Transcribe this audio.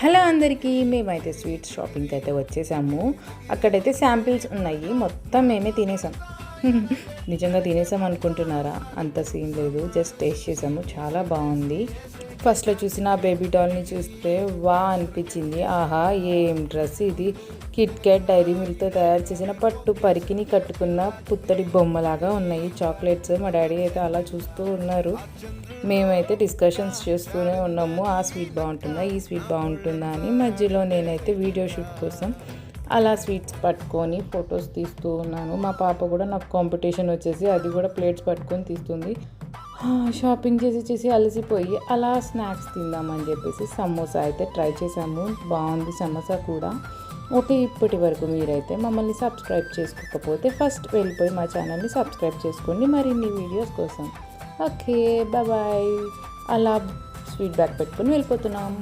Hello అందరికీ మేమైతే sweet షాపింగ్కి అయితే వచ్చేసాము. అక్కడైతే శాంపిల్స్ ఉన్నాయి. మొత్తం మేమే తినేసాం. నిజంగా తినేసాం అనుకుంటున్నారా? అంత సీన్ లేదు. జస్ట్ టేస్ట్ చేసాము. చాలా బాగుంది. ఫస్ట్లో చూసిన ఆ బేబీ డాల్ని చూస్తే వా అనిపించింది. ఆహా ఏం డ్రెస్ ఇది? కిట్ క్యాట్ డైరీ మిల్క్తో తయారు చేసిన పట్టు పరికిని కట్టుకున్న పుత్తడి బొమ్మలాగా ఉన్నాయి. చాక్లెట్స్ మా డాడీ అయితే అలా చూస్తూ ఉన్నారు. మేమైతే డిస్కషన్స్ చేస్తూనే ఉన్నాము. ఆ స్వీట్ బాగుంటుందా? ఈ స్వీట్ బాగుంటుందా? అని మధ్యలో నేనైతే వీడియో షూట్ కోసం అలా స్వీట్స్ పట్టుకొని ఫొటోస్ తీస్తూ ఉన్నాను. మా పాప కూడా నాకు కాంపిటీషన్ వచ్చేసి అది కూడా ప్లేట్స్ పట్టుకొని తీస్తుంది. షాపింగ్ చేసి చేసి అలసిపోయి అలా స్నాక్స్ తిందామని చెప్పేసి సమోసా అయితే ట్రై చేసాము బాగుంది సమోసా కూడా. ఓకే ఇప్పటి వరకు మీరైతే మమ్మల్ని సబ్స్క్రైబ్ చేసుకోకపోతే ఫస్ట్ వెళ్ళిపోయి మా ఛానల్ని సబ్స్క్రైబ్ చేసుకోండి. మరిన్ని వీడియోస్ కోసం. ఓకే బాయ్ అలా స్వీట్ బ్యాగ్ పెట్టుకొని వెళ్ళిపోతున్నాం.